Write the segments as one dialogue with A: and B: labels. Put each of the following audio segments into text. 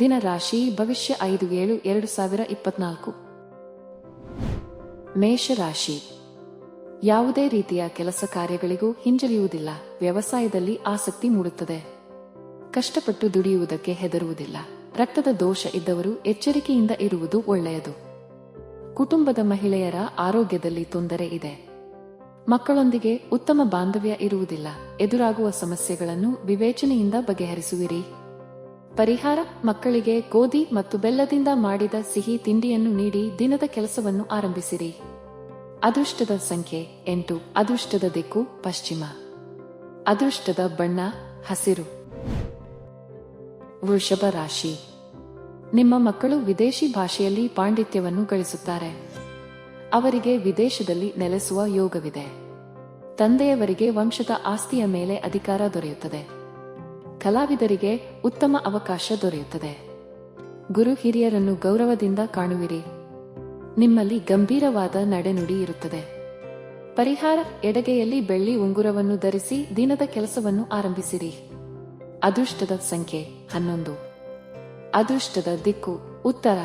A: ದಿನ ರಾಶಿ ಭವಿಷ್ಯ ಐದು ಏಳು ಎರಡು ಸಾವಿರ ಇಪ್ಪತ್ನಾಲ್ಕು. ಮೇಷರಾಶಿ. ಯಾವುದೇ ರೀತಿಯ ಕೆಲಸ ಕಾರ್ಯಗಳಿಗೂ ಹಿಂಜರಿಯುವುದಿಲ್ಲ. ವ್ಯವಸಾಯದಲ್ಲಿ ಆಸಕ್ತಿ ಮೂಡುತ್ತದೆ. ಕಷ್ಟಪಟ್ಟು ದುಡಿಯುವುದಕ್ಕೆ ಹೆದರುವುದಿಲ್ಲ. ರಕ್ತದ ದೋಷ ಇದ್ದವರು ಎಚ್ಚರಿಕೆಯಿಂದ ಇರುವುದು ಒಳ್ಳೆಯದು. ಕುಟುಂಬದ ಮಹಿಳೆಯರ ಆರೋಗ್ಯದಲ್ಲಿ ತೊಂದರೆ ಇದೆ. ಮಕ್ಕಳೊಂದಿಗೆ ಉತ್ತಮ ಬಾಂಧವ್ಯ ಇರುವುದಿಲ್ಲ. ಎದುರಾಗುವ ಸಮಸ್ಯೆಗಳನ್ನು ವಿವೇಚನೆಯಿಂದ ಬಗೆಹರಿಸುವಿರಿ. ಪರಿಹಾರ, ಮಕ್ಕಳಿಗೆ ಗೋಧಿ ಮತ್ತು ಬೆಲ್ಲದಿಂದ ಮಾಡಿದ ಸಿಹಿ ತಿಂಡಿಯನ್ನು ನೀಡಿ ದಿನದ ಕೆಲಸವನ್ನು ಆರಂಭಿಸಿರಿ. ಅದೃಷ್ಟದ ಸಂಖ್ಯೆ ಎಂಟು. ಅದೃಷ್ಟದ ದಿಕ್ಕು ಪಶ್ಚಿಮ. ಅದೃಷ್ಟದ ಬಣ್ಣ ಹಸಿರು. ವೃಷಭ ರಾಶಿ. ನಿಮ್ಮ ಮಕ್ಕಳು ವಿದೇಶಿ ಭಾಷೆಯಲ್ಲಿ ಪಾಂಡಿತ್ಯವನ್ನು ಗಳಿಸುತ್ತಾರೆ. ಅವರಿಗೆ ವಿದೇಶದಲ್ಲಿ ನೆಲೆಸುವ ಯೋಗವಿದೆ. ತಂದೆಯವರಿಗೆ ವಂಶದ ಆಸ್ತಿಯ ಮೇಲೆ ಅಧಿಕಾರ ದೊರೆಯುತ್ತದೆ. ಕಲಾವಿದರಿಗೆ ಉತ್ತಮ ಅವಕಾಶ ದೊರೆಯುತ್ತದೆ. ಗುರು ಹಿರಿಯರನ್ನು ಗೌರವದಿಂದ ಕಾಣುವಿರಿ. ನಿಮ್ಮಲ್ಲಿ ಗಂಭೀರವಾದ ನಡೆನುಡಿ ಇರುತ್ತದೆ. ಪರಿಹಾರ ಎಡಗೆಯಲ್ಲಿ ಬೆಳ್ಳಿ ಉಂಗುರವನ್ನು ಧರಿಸಿ ದಿನದ ಕೆಲಸವನ್ನು ಆರಂಭಿಸಿರಿ. ಅದೃಷ್ಟದ ಸಂಖ್ಯೆ ಹನ್ನೊಂದು. ಅದೃಷ್ಟದ ದಿಕ್ಕು ಉತ್ತರ.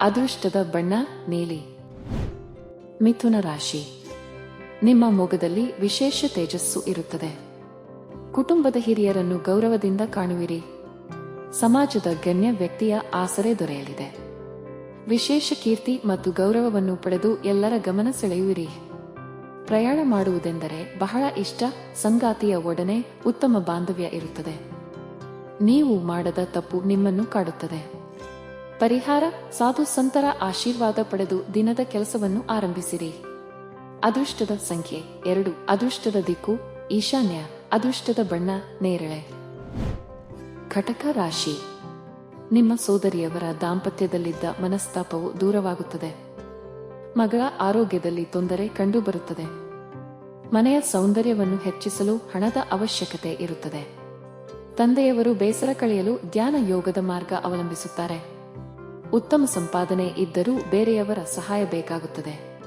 A: ಅದೃಷ್ಟದ ಬಣ್ಣ ನೀಲಿ. ಮಿಥುನ ರಾಶಿ. ನಿಮ್ಮ ಮೊಗದಲ್ಲಿ ವಿಶೇಷ ತೇಜಸ್ಸು ಇರುತ್ತದೆ. ಕುಟುಂಬದ ಹಿರಿಯರನ್ನು ಗೌರವದಿಂದ ಕಾಣುವಿರಿ. ಸಮಾಜದ ಗಣ್ಯ ವ್ಯಕ್ತಿಯ ಆಸರೆ ದೊರೆಯಲಿದೆ. ವಿಶೇಷ ಕೀರ್ತಿ ಮತ್ತು ಗೌರವವನ್ನು ಪಡೆದು ಎಲ್ಲರ ಗಮನ ಸೆಳೆಯುವಿರಿ. ಪ್ರಯಾಣ ಮಾಡುವುದೆಂದರೆ ಬಹಳ ಇಷ್ಟ, ಸಂಗಾತಿಯ ಒಡನೆ ಉತ್ತಮ ಬಾಂಧವ್ಯ ಇರುತ್ತದೆ. ನೀವು ಮಾಡದ ತಪ್ಪು ನಿಮ್ಮನ್ನು ಕಾಡುತ್ತದೆ. ಪರಿಹಾರ, ಸಾಧು ಸಂತರ ಆಶೀರ್ವಾದ ಪಡೆದು ದಿನದ ಕೆಲಸವನ್ನು ಆರಂಭಿಸಿರಿ. ಅದೃಷ್ಟದ ಸಂಖ್ಯೆ ಎರಡು, ಅದೃಷ್ಟದ ದಿಕ್ಕು, ಈಶಾನ್ಯ. ಅದೃಷ್ಟದ ಬಣ್ಣ ನೇರಳೆ. ಘಟಕ ರಾಶಿ. ನಿಮ್ಮ ಸೋದರಿಯವರ ದಾಂಪತ್ಯದಲ್ಲಿದ್ದ ಮನಸ್ತಾಪವು ದೂರವಾಗುತ್ತದೆ. ಮಗಳ ಆರೋಗ್ಯದಲ್ಲಿ ತೊಂದರೆ ಕಂಡುಬರುತ್ತದೆ. ಮನೆಯ ಸೌಂದರ್ಯವನ್ನು ಹೆಚ್ಚಿಸಲು ಹಣದ ಅವಶ್ಯಕತೆ ಇರುತ್ತದೆ. ತಂದೆಯವರು ಬೇಸರ ಕಳೆಯಲು ಧ್ಯಾನ ಯೋಗದ ಮಾರ್ಗ ಅವಲಂಬಿಸುತ್ತಾರೆ. ಉತ್ತಮ ಸಂಪಾದನೆ ಇದ್ದರೂ ಬೇರೆಯವರ ಸಹಾಯ ಬೇಕಾಗುತ್ತದೆ.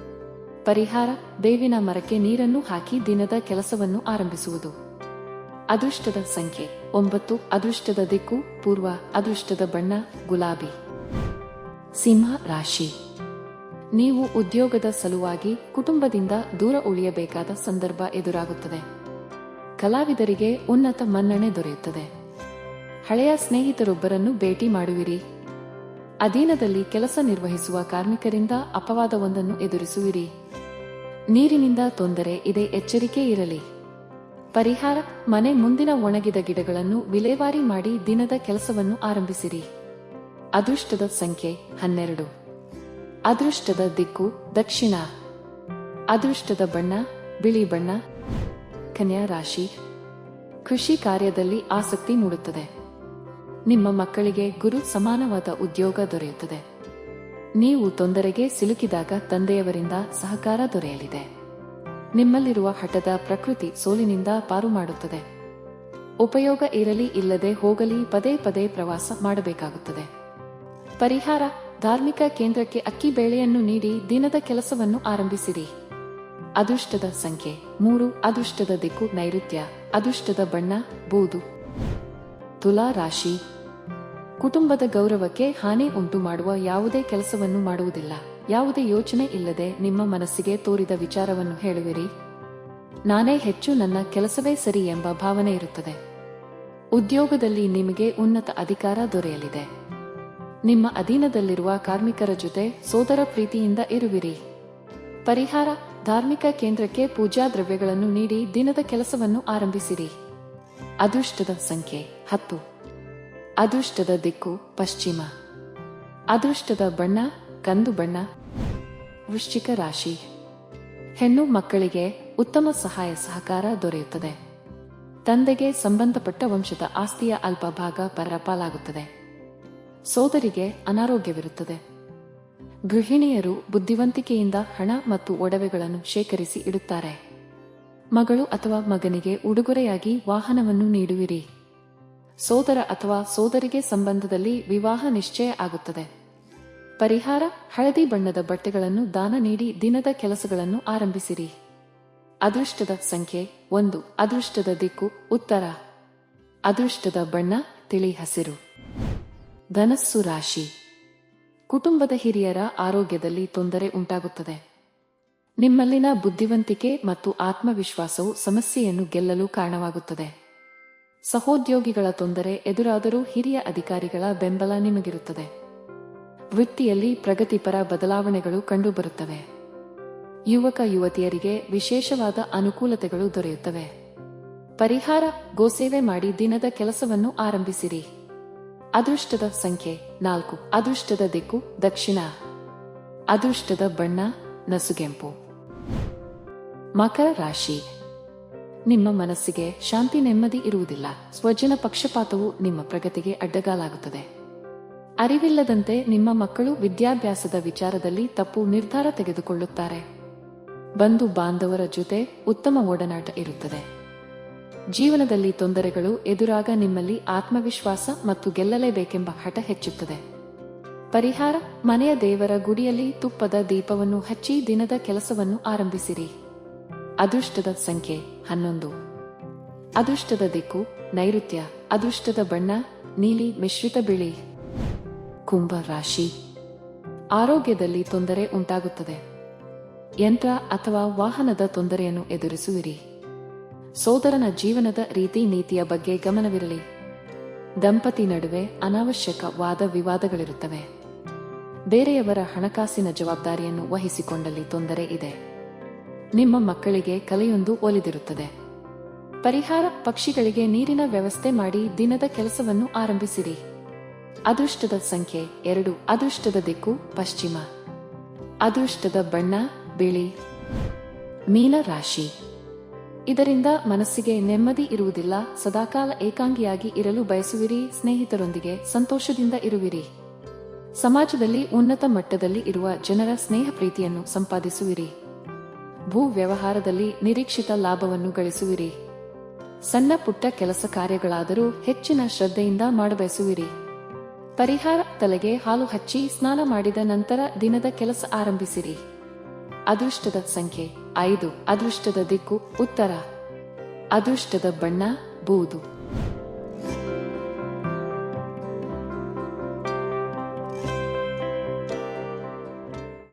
A: ಪರಿಹಾರ, ಬೇವಿನ ಮರಕ್ಕೆ ನೀರನ್ನು ಹಾಕಿ ದಿನದ ಕೆಲಸವನ್ನು ಆರಂಭಿಸುವುದು. ಅದೃಷ್ಟದ ಸಂಖ್ಯೆ. ಒಂಬತ್ತು, ಅದೃಷ್ಟದ ದಿಕ್ಕು, ಪೂರ್ವ, ಅದೃಷ್ಟದ ಬಣ್ಣ, ಗುಲಾಬಿ. ಸಿಂಹ ರಾಶಿ. ನೀವು ಉದ್ಯೋಗದ ಸಲುವಾಗಿ ಕುಟುಂಬದಿಂದ ದೂರ ಉಳಿಯಬೇಕಾದ ಸಂದರ್ಭ ಎದುರಾಗುತ್ತದೆ. ಕಲಾವಿದರಿಗೆ ಉನ್ನತ ಮನ್ನಣೆ ದೊರೆಯುತ್ತದೆ. ಹಳೆಯ ಸ್ನೇಹಿತರೊಬ್ಬರನ್ನು ಭೇಟಿ ಮಾಡುವಿರಿ. ಅಧೀನದಲ್ಲಿ ಕೆಲಸ ನಿರ್ವಹಿಸುವ ಕಾರ್ಮಿಕರಿಂದ ಅಪವಾದವೊಂದನ್ನು ಎದುರಿಸುವಿರಿ. ನೀರಿನಿಂದ ತೊಂದರೆ ಇದೆ ಎಚ್ಚರಿಕೆ ಇರಲಿ. ಪರಿಹಾರ, ಮನೆ ಮುಂದಿನ ಒಣಗಿದ ಗಿಡಗಳನ್ನು ವಿಲೇವಾರಿ ಮಾಡಿ ದಿನದ ಕೆಲಸವನ್ನು ಆರಂಭಿಸಿರಿ. ಅದೃಷ್ಟದ ಸಂಖ್ಯೆ ಹನ್ನೆರಡು. ಅದೃಷ್ಟದ ದಿಕ್ಕು ದಕ್ಷಿಣ. ಅದೃಷ್ಟದ ಬಣ್ಣ ಬಿಳಿ ಬಣ್ಣ. ಕನ್ಯಾ ರಾಶಿ. ಕೃಷಿ ಕಾರ್ಯದಲ್ಲಿ ಆಸಕ್ತಿ ಮೂಡುತ್ತದೆ. ನಿಮ್ಮ ಮಕ್ಕಳಿಗೆ ಗುರು ಸಮಾನವಾದ ಉದ್ಯೋಗ ದೊರೆಯುತ್ತದೆ. ನೀವು ತೊಂದರೆಗೆ ಸಿಲುಕಿದಾಗ ತಂದೆಯವರಿಂದ ಸಹಕಾರ ದೊರೆಯಲಿದೆ. ನಿಮ್ಮಲ್ಲಿರುವ ಹಠದ ಪ್ರಕೃತಿ ಸೋಲಿನಿಂದ ಪಾರು ಮಾಡುತ್ತದೆ. ಉಪಯೋಗ ಇರಲಿ ಇಲ್ಲದೆ ಹೋಗಲಿ ಪದೇ ಪದೇ ಪ್ರವಾಸ ಮಾಡಬೇಕಾಗುತ್ತದೆ. ಪರಿಹಾರ, ಧಾರ್ಮಿಕ ಕೇಂದ್ರಕ್ಕೆ ಅಕ್ಕಿ ಬೇಳೆಯನ್ನು ನೀಡಿ ದಿನದ ಕೆಲಸವನ್ನು ಆರಂಭಿಸಿರಿ. ಅದೃಷ್ಟದ ಸಂಖ್ಯೆ ಮೂರು, ಅದೃಷ್ಟದ ದಿಕ್ಕು ನೈಋತ್ಯ, ಅದೃಷ್ಟದ ಬಣ್ಣ ಬೂದು. ತುಲಾ ರಾಶಿ ಕುಟುಂಬದ ಗೌರವಕ್ಕೆ ಹಾನಿ ಉಂಟು ಮಾಡುವ ಯಾವುದೇ ಕೆಲಸವನ್ನು ಮಾಡುವುದಿಲ್ಲ. ಯಾವುದೇ ಯೋಚನೆ ಇಲ್ಲದೆ ನಿಮ್ಮ ಮನಸ್ಸಿಗೆ ತೋರಿದ ವಿಚಾರವನ್ನು ಹೇಳುವಿರಿ. ನಾನೇ ಹೆಚ್ಚು ನನ್ನ ಕೆಲಸವೇ ಸರಿ ಎಂಬ ಭಾವನೆ ಇರುತ್ತದೆ. ಉದ್ಯೋಗದಲ್ಲಿ ನಿಮಗೆ ಉನ್ನತ ಅಧಿಕಾರ ದೊರೆಯಲಿದೆ. ನಿಮ್ಮ ಅಧೀನದಲ್ಲಿರುವ ಕಾರ್ಮಿಕರ ಜೊತೆ ಸೋದರ ಪ್ರೀತಿಯಿಂದ ಇರುವಿರಿ. ಪರಿಹಾರ, ಧಾರ್ಮಿಕ ಕೇಂದ್ರಕ್ಕೆ ಪೂಜಾ ದ್ರವ್ಯಗಳನ್ನು ನೀಡಿ ದಿನದ ಕೆಲಸವನ್ನು ಆರಂಭಿಸಿರಿ. ಅದೃಷ್ಟದ ಸಂಖ್ಯೆ ಹತ್ತು. ಅದೃಷ್ಟದ ದಿಕ್ಕು ಪಶ್ಚಿಮ. ಅದೃಷ್ಟದ ಬಣ್ಣ ಕಂದು ಬಣ್ಣ. ವೃಶ್ಚಿಕ ರಾಶಿ. ಹೆಣ್ಣು ಮಕ್ಕಳಿಗೆ ಉತ್ತಮ ಸಹಾಯ ಸಹಕಾರ ದೊರೆಯುತ್ತದೆ. ತಂದೆಗೆ ಸಂಬಂಧಪಟ್ಟ ವಂಶದ ಆಸ್ತಿಯ ಅಲ್ಪ ಭಾಗ ಪರಪಾಲಾಗುತ್ತದೆ ಸೋದರಿಗೆ ಅನಾರೋಗ್ಯವಿರುತ್ತದೆ. ಗೃಹಿಣಿಯರು ಬುದ್ಧಿವಂತಿಕೆಯಿಂದ ಹಣ ಮತ್ತು ಒಡವೆಗಳನ್ನು ಶೇಖರಿಸಿ ಇಡುತ್ತಾರೆ. ಮಗಳು ಅಥವಾ ಮಗನಿಗೆ ಉಡುಗೊರೆಯಾಗಿ ವಾಹನವನ್ನು ನೀಡುವಿರಿ. ಸೋದರ ಅಥವಾ ಸೋದರಿಗೆ ಸಂಬಂಧದಲ್ಲಿ ವಿವಾಹ ನಿಶ್ಚಯ ಆಗುತ್ತದೆ. ಪರಿಹಾರ, ಹಳದಿ ಬಣ್ಣದ ಬಟ್ಟೆಗಳನ್ನು ದಾನ ನೀಡಿ ದಿನದ ಕೆಲಸಗಳನ್ನು ಆರಂಭಿಸಿರಿ. ಅದೃಷ್ಟದ ಸಂಖ್ಯೆ ಒಂದು. ಅದೃಷ್ಟದ ದಿಕ್ಕು ಉತ್ತರ. ಅದೃಷ್ಟದ ಬಣ್ಣ ತಿಳಿ ಹಸಿರು ಧನಸ್ಸು ರಾಶಿ. ಕುಟುಂಬದ ಹಿರಿಯರ ಆರೋಗ್ಯದಲ್ಲಿ ತೊಂದರೆ ಉಂಟಾಗುತ್ತದೆ. ನಿಮ್ಮಲ್ಲಿನ ಬುದ್ಧಿವಂತಿಕೆ ಮತ್ತು ಆತ್ಮವಿಶ್ವಾಸವು ಸಮಸ್ಯೆಯನ್ನು ಗೆಲ್ಲಲು ಕಾರಣವಾಗುತ್ತದೆ. ಸಹೋದ್ಯೋಗಿಗಳ ತೊಂದರೆ ಎದುರಾದರೂ ಹಿರಿಯ ಅಧಿಕಾರಿಗಳ ಬೆಂಬಲ ನಿಮಗಿರುತ್ತದೆ. ವೃತ್ತಿಯಲ್ಲಿ ಪ್ರಗತಿಪರ ಬದಲಾವಣೆಗಳು ಕಂಡುಬರುತ್ತವೆ. ಯುವಕ ಯುವತಿಯರಿಗೆ ವಿಶೇಷವಾದ ಅನುಕೂಲತೆಗಳು ದೊರೆಯುತ್ತವೆ. ಪರಿಹಾರ ಗೋಸೇವೆ ಮಾಡಿ ದಿನದ ಕೆಲಸವನ್ನು ಆರಂಭಿಸಿರಿ. ಅದೃಷ್ಟದ ಸಂಖ್ಯೆ ನಾಲ್ಕು. ಅದೃಷ್ಟದ ದಿಕ್ಕು ದಕ್ಷಿಣ. ಅದೃಷ್ಟದ ಬಣ್ಣ ನಸುಗೆಂಪು. ಮಕರ ರಾಶಿ. ನಿಮ್ಮ ಮನಸ್ಸಿಗೆ ಶಾಂತಿ ನೆಮ್ಮದಿ ಇರುವುದಿಲ್ಲ. ಸ್ವಜನ ಪಕ್ಷಪಾತವು ನಿಮ್ಮ ಪ್ರಗತಿಗೆ ಅಡ್ಡಗಾಲಾಗುತ್ತದೆ. ಅರಿವಿಲ್ಲದಂತೆ ನಿಮ್ಮ ಮಕ್ಕಳು ವಿದ್ಯಾಭ್ಯಾಸದ ವಿಚಾರದಲ್ಲಿ ತಪ್ಪು ನಿರ್ಧಾರ ತೆಗೆದುಕೊಳ್ಳುತ್ತಾರೆ. ಬಂಧು ಬಾಂಧವರ ಜೊತೆ ಉತ್ತಮ ಓಡನಾಟ ಇರುತ್ತದೆ. ಜೀವನದಲ್ಲಿ ತೊಂದರೆಗಳು ಎದುರಾಗ ನಿಮ್ಮಲ್ಲಿ ಆತ್ಮವಿಶ್ವಾಸ ಮತ್ತು ಗೆಲ್ಲಲೇಬೇಕೆಂಬ ಹಠ ಹೆಚ್ಚುತ್ತದೆ. ಪರಿಹಾರ, ಮನೆಯ ದೇವರ ಗುಡಿಯಲ್ಲಿ ತುಪ್ಪದ ದೀಪವನ್ನು ಹಚ್ಚಿ ದಿನದ ಕೆಲಸವನ್ನು ಆರಂಭಿಸಿರಿ. ಅದೃಷ್ಟದ ಸಂಖ್ಯೆ. ಹನ್ನೊಂದು. ಅದೃಷ್ಟದ ದಿಕ್ಕು, ನೈಋತ್ಯ. ಅದೃಷ್ಟದ ಬಣ್ಣ, ನೀಲಿ ಮಿಶ್ರಿತ ಬಿಳಿ. ಕುಂಭ ರಾಶಿ. ಆರೋಗ್ಯದಲ್ಲಿ ತೊಂದರೆ ಉಂಟಾಗುತ್ತದೆ. ಯಂತ್ರ ಅಥವಾ ವಾಹನದ ತೊಂದರೆಯನ್ನು ಎದುರಿಸುವಿರಿ. ಸೋದರನ ಜೀವನದ ರೀತಿ ನೀತಿಯ ಬಗ್ಗೆ ಗಮನವಿರಲಿ. ದಂಪತಿ ನಡುವೆ ಅನಾವಶ್ಯಕ ವಾದ ವಿವಾದಗಳಿರುತ್ತವೆ. ಬೇರೆಯವರ ಹಣಕಾಸಿನ ಜವಾಬ್ದಾರಿಯನ್ನು ವಹಿಸಿಕೊಂಡಲ್ಲಿ ತೊಂದರೆ ಇದೆ. ನಿಮ್ಮ ಮಕ್ಕಳಿಗೆ ಕಲೆಯೊಂದು ಒಲಿದಿರುತ್ತದೆ. ಪರಿಹಾರ ಪಕ್ಷಿಗಳಿಗೆ ನೀರಿನ ವ್ಯವಸ್ಥೆ ಮಾಡಿ ದಿನದ ಕೆಲಸವನ್ನು ಆರಂಭಿಸಿರಿ. ಅದೃಷ್ಟದ ಸಂಖ್ಯೆ ಎರಡು. ಅದೃಷ್ಟದ ದಿಕ್ಕು ಪಶ್ಚಿಮ. ಅದೃಷ್ಟದ ಬಣ್ಣ ಬಿಳಿ. ಮೀನ ರಾಶಿ. ಇದರಿಂದ ಮನಸ್ಸಿಗೆ ನೆಮ್ಮದಿ ಇರುವುದಿಲ್ಲ. ಸದಾಕಾಲ ಏಕಾಂಗಿಯಾಗಿ ಇರಲು ಬಯಸುವಿರಿ. ಸ್ನೇಹಿತರೊಂದಿಗೆ ಸಂತೋಷದಿಂದ ಇರುವಿರಿ. ಸಮಾಜದಲ್ಲಿ ಉನ್ನತ ಮಟ್ಟದಲ್ಲಿ ಇರುವ ಜನರ ಸ್ನೇಹ ಪ್ರೀತಿಯನ್ನು ಸಂಪಾದಿಸುವಿರಿ. ಭೂ ವ್ಯವಹಾರದಲ್ಲಿ ನಿರೀಕ್ಷಿತ ಲಾಭವನ್ನು ಗಳಿಸುವಿರಿ. ಸಣ್ಣ ಪುಟ್ಟ ಕೆಲಸ ಕಾರ್ಯಗಳಾದರೂ ಹೆಚ್ಚಿನ ಶ್ರದ್ಧೆಯಿಂದ ಮಾಡಬಯಸುವಿರಿ. ಪರಿಹಾರ ತಲೆಗೆ ಹಾಲು ಹಚ್ಚಿ ಸ್ನಾನ ಮಾಡಿದ ನಂತರ ದಿನದ ಕೆಲಸ ಆರಂಭಿಸಿರಿ. ಅದೃಷ್ಟದ ಸಂಖ್ಯೆ ಐದು. ಅದೃಷ್ಟದ ದಿಕ್ಕು ಉತ್ತರ. ಅದೃಷ್ಟದ ಬಣ್ಣ ಬೂದು.